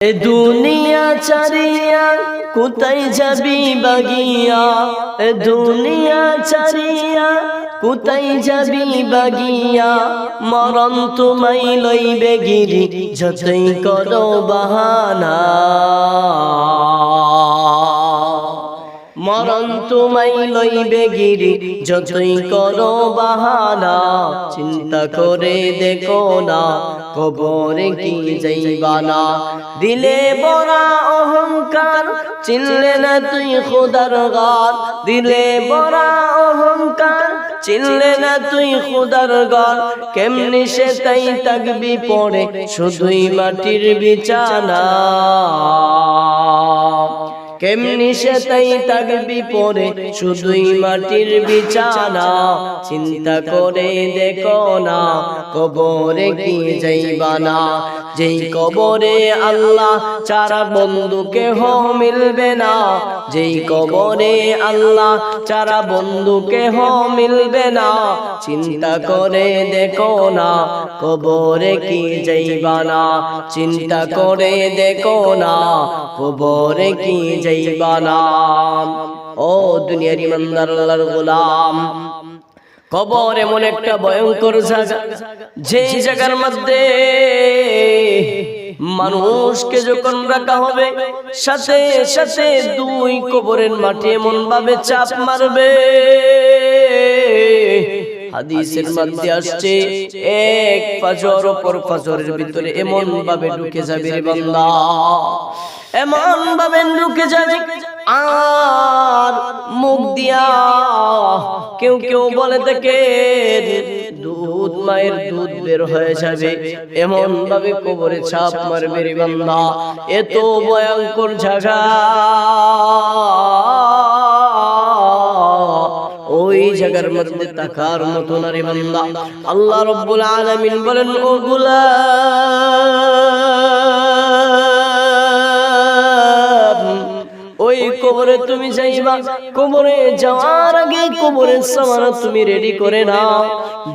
এ দুনিয়া চারিয়া, কোথায় যাবি বাগিয়া? এ দুনিয়া চারিয়া, কোথায় যাবি বাগিয়া? মরণ তোমাই লইবে গিরি, যতই করো বাহানা। মরণ তোমায় লইবে গিরি যতই করো বাহানা, চিন্তা করে দেখো না, কবরে কি যাইবানা দিলে বড়া অহংকার, চিনলে না তুই খোদার গান। দিলে বড়া অহংকার, চিনলে না তুই খুদার গর কেমনি সে তাই তাকবি পড়ে, শুধুই মাটির বিছানা। কেমনি সে তাই তাকবি পরে? শুধুই মাটির বিছানা। চিন্তা করে দেখো না, কবরে কি যাইবা না? যেই কবরে আল্লাহ চারা বন্ধুকে হো মিলবে না, যেই কবরে আল্লাহ চারা বন্ধুকে হো মিলবে না। চিন্তা করে দেখো না, কবরে কি যাইবা না? চিন্তা করে দেখো না, কবরে কি কবর এমন একটা ভয়ঙ্কর জায়গা। যে জায়গার মধ্যে মানুষকে যখন রাখা হবে, সাথে সাথে দুই কবরের মাটি এমন ভাবে চাপ মারবে। হাদিসের মধ্যে আসছে এক পাজর অপর ফজরের ভিতরে এমন ভাবে ঢুকে যাবে রে বান্দা। এমন ভাবে ঢুকে যাবে আর মুখ দিয়া কেউ কেউ বলে থেকে দুধ মায়ের দুধ বের হয়ে যাবে। এমন ভাবে কবরে ছাপ মারবে রে বান্দা। এত ভয়ঙ্কর জায়গা। জায়গার মধ্যে তাকার মতো না রে বান্দা। আল্লাহ রব্বুল আলামিন বলেন, ও গুলাম, ওই কবরে তুমি যাইবা। কবরে যাওয়ার আগে সামান তুমি রেডি করে নাও।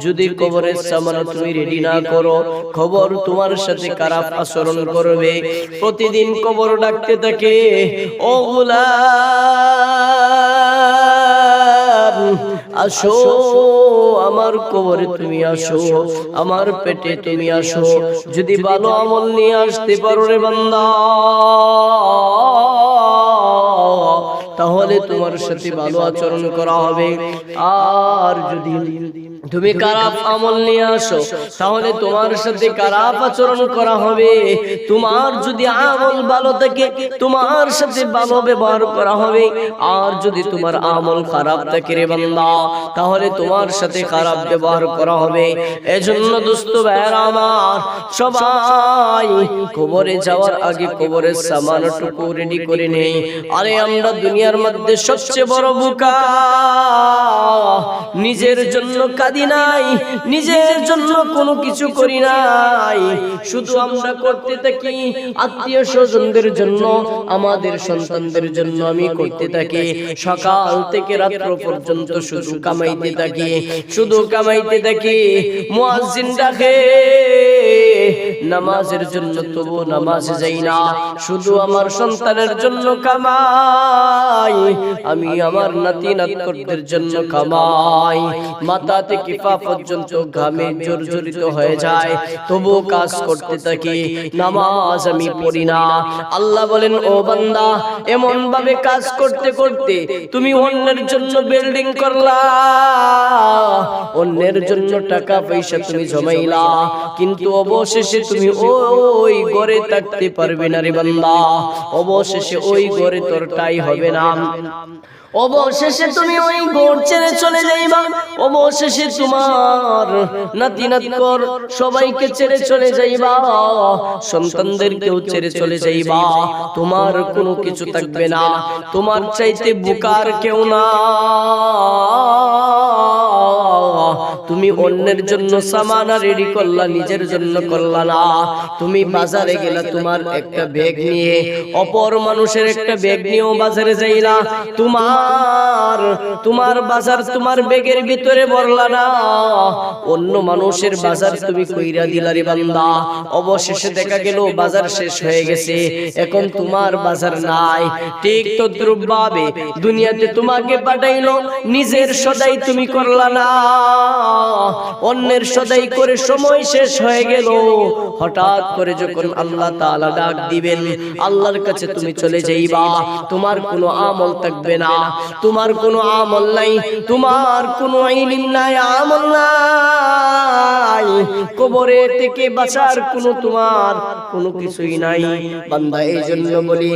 যদি কবরের সামান তুমি রেডি না করো, খবর তোমার সাথে খারাপ আচরণ করবে? প্রতিদিন কবর ডাকতে থাকে, ও গুলাম আসো, আমার কবরে তুমি আসো, আমার পেটে তুমি আসো। যদি ভালো আমল নিয়ে আসতে পারো রে বান্দা, তাহলে তোমার সাথে ভালো আচরণ করা হবে। আর যদি তুমি খারাপ আমল নিয়ে আসো? তাহলে তোমার সাথে খারাপ আচরণ করা হবে? তোমার যদি আমল ভালো থাকে তোমার সাথে ভালো ব্যবহার করা হবে। আর যদি তোমার আমল খারাপ থাকে রে বান্দা তাহলে তোমার সাথে খারাপ ব্যবহার করা হবে। এজন্য দোস্ত ভাইরা আমার সবাই কবরে যাওয়ার আগে কবরের সামানটুকু রেডি করে নেই। আরে আমরা দুনিয়ার মধ্যে সবচেয়ে বড় বোকা। নিজের জন্য কাঁদি নাই, নিজের জন্য কোনো কিছু করি নাই। শুধু আমরা করতে থাকি, আত্মীয় স্বজনদের জন্য, আমাদের সন্তানদের জন্য আমি করতে থাকি। সকাল থেকে রাত্র পর্যন্ত শুধু কামাইতে থাকি, শুধু কামাইতে থাকি। মুয়াজ্জিন ডাকে, নামাজের জন্য তবু নামাজ যাই না, শুধু আমার সন্তানের জন্য কামাই। আমি আমার নাতি নাতকদের জন্য কামাই। মাথা থেকে পা পর্যন্ত ঘামে জর্জরিত হয়ে যায়। তবু কাজ করতে থাকি, নামাজ আমি পড়ি না। আল্লাহ বলেন, ও বান্দা এমন ভাবে কাজ করতে করতে তুমি অন্যের জন্য বিল্ডিং করলা। অন্যের জন্য টাকা পয়সা তুমি জমাইলা। কিন্তু অবশেষে তুমি ওই ঘরে থাকতে পারবে না রে বান্দা। অবশেষে ওই ঘরে তোর টাই হবে না। অবশেষে তুমি ওই গোড় ছেড়ে চলে যাইবা। অবশেষে তোমার নাতি নাতকর সবাইকে ছেড়ে চলে যাইবা। সন্তানদেরকেও ছেড়ে চলে যাইবা। তোমার কোনো কিছু থাকবে না। তোমার চাইতে বুকার কেউ না। তুমি অন্যের জন্য সামানা রেডি করলা নিজের জন্য করলা না। তুমি বাজারে গেলা তোমার একটা ব্যাগ নিয়ে অপর মানুষের একটা ব্যাগ নিয়েও বাজারে যাইলা। তোমার তোমার বাজার তোমার ব্যাগের ভিতরে ভরলা না। অন্য মানুষের বাজার তুমি কইরা দিলা রে বান্দা। অবশেষে দেখা গেল বাজার শেষ হয়ে গেছে। এখন তোমার বাজার নাই। ঠিক তো দ্রব্যাবে দুনিয়াতে তোমাকে পাঠাইলো নিজের সদাই তুমি করলা না। অন্যের সদাই করে সময় শেষ হয়ে গেল। হঠাৎ করে যখন আল্লাহ তাআলা ডাক দিবেন, আল্লাহর কাছে তুমি চলে যাইবা, তোমার কোনো আমল থাকবে না, তোমার কোনো আমল নাই, তোমার কোনো ইলম নাই, আমল নাই। কবরে থেকে বাঁচার কোনো তোমার কোনো কিছুই নাই। বান্দা এই জন্য বলি